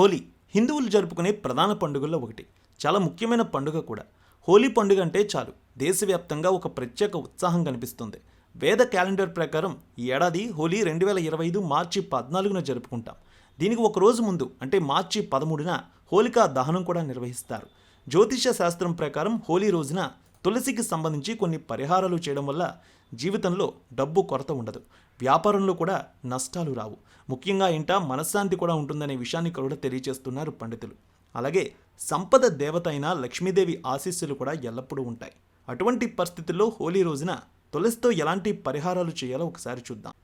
హోలీ హిందువులు జరుపుకునే ప్రధాన పండుగల్లో ఒకటి. చాలా ముఖ్యమైన పండుగ కూడా. హోలీ పండుగ అంటే చాలు. దేశవ్యాప్తంగా ఒక ప్రత్యేక ఉత్సాహం కనిపిస్తుంది. వేద క్యాలెండర్ ప్రకారం ఈ ఏడాది హోలీ రెండు వేల ఇరవై ఐదు మార్చి పద్నాలుగున జరుపుకుంటాం. దీనికి ఒక రోజు ముందు అంటే మార్చి పదమూడున హోలికా దహనం కూడా నిర్వహిస్తారు. జ్యోతిష శాస్త్రం ప్రకారం హోలీ రోజున తులసికి సంబంధించి కొన్ని పరిహారాలు చేయడం వల్ల జీవితంలో డబ్బు కొరత ఉండదు. వ్యాపారంలో కూడా నష్టాలు రావు. ముఖ్యంగా ఇంట మనశ్శాంతి కూడా ఉంటుందనే విషయాన్ని కూడా తెలియజేస్తున్నారు పండితులు. అలాగే సంపద దేవత అయిన లక్ష్మీదేవి ఆశీస్సులు కూడా ఎల్లప్పుడూ ఉంటాయి. అటువంటి పరిస్థితుల్లో హోలీ రోజున తులసితో ఎలాంటి పరిహారాలు చేయాలో ఒకసారి చూద్దాం.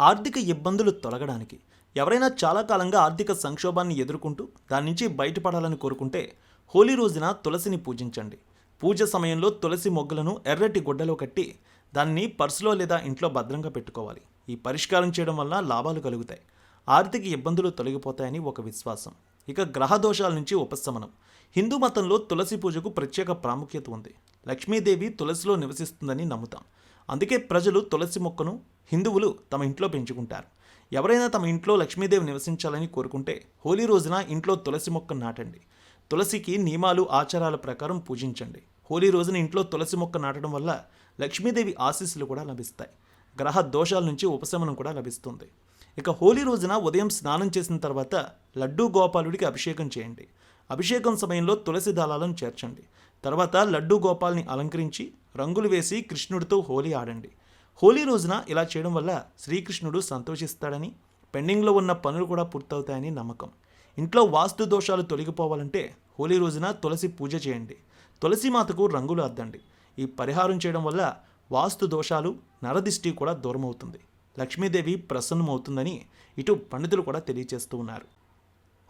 ఆర్థిక ఇబ్బందులు తొలగడానికి ఎవరైనా చాలా కాలంగా ఆర్థిక సంక్షోభాన్ని ఎదుర్కొంటూ దాని నుంచి బయటపడాలని కోరుకుంటే హోలీ రోజున తులసిని పూజించండి. పూజ సమయంలో తులసి మొగ్గలను ఎర్రటి గుడ్డలో కట్టి దాన్ని పర్సులో లేదా ఇంట్లో భద్రంగా పెట్టుకోవాలి. ఈ పరిష్కారం చేయడం వల్ల లాభాలు కలుగుతాయి. ఆర్థిక ఇబ్బందులు తొలగిపోతాయని ఒక విశ్వాసం. ఇక గ్రహ దోషాల నుంచి ఉపశమనం. హిందూ మతంలో తులసి పూజకు ప్రత్యేక ప్రాముఖ్యత ఉంది. లక్ష్మీదేవి తులసిలో నివసిస్తుందని నమ్ముతాం. అందుకే ప్రజలు తులసి మొక్కను హిందువులు తమ ఇంట్లో పెంచుకుంటారు. ఎవరైనా తమ ఇంట్లో లక్ష్మీదేవి నివసించాలని కోరుకుంటే హోలీ రోజున ఇంట్లో తులసి మొక్కను నాటండి. తులసికి నియమాలు ఆచారాల ప్రకారం పూజించండి. హోలీ రోజున ఇంట్లో తులసి మొక్క నాటడం వల్ల లక్ష్మీదేవి ఆశీస్సులు కూడా లభిస్తాయి. గ్రహ దోషాల నుంచి ఉపశమనం కూడా లభిస్తుంది. ఇక హోలీ రోజున ఉదయం స్నానం చేసిన తర్వాత లడ్డూ గోపాలుడికి అభిషేకం చేయండి. అభిషేకం సమయంలో తులసి దళాలను చేర్చండి. తర్వాత లడ్డూ గోపాల్ని అలంకరించి రంగులు వేసి కృష్ణుడితో హోలీ ఆడండి. హోలీ రోజున ఇలా చేయడం వల్ల శ్రీకృష్ణుడు సంతోషిస్తాడని పెండింగ్లో ఉన్న పనులు కూడా పూర్తవుతాయని నమ్మకం. ఇంట్లో వాస్తు దోషాలు తొలగిపోవాలంటే హోలీ రోజున తులసి పూజ చేయండి. తులసి మాతకు రంగులు అద్దండి. ఈ పరిహారం చేయడం వల్ల వాస్తు దోషాలు నరదిష్టి కూడా దూరమవుతుంది. లక్ష్మీదేవి ప్రసన్నమవుతుందని ఇటు పండితులు కూడా తెలియజేస్తూ ఉన్నారు.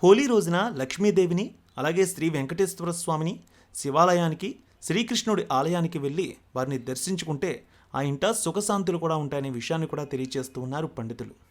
హోలీ రోజున లక్ష్మీదేవిని అలాగే శ్రీ వెంకటేశ్వర స్వామిని శివాలయానికి శ్రీకృష్ణుడి ఆలయానికి వెళ్ళి వారిని దర్శించుకుంటే ఆ ఇంట సుఖశాంతులు కూడా ఉంటాయనే విషయాన్ని కూడా తెలియజేస్తూ ఉన్నారు పండితులు.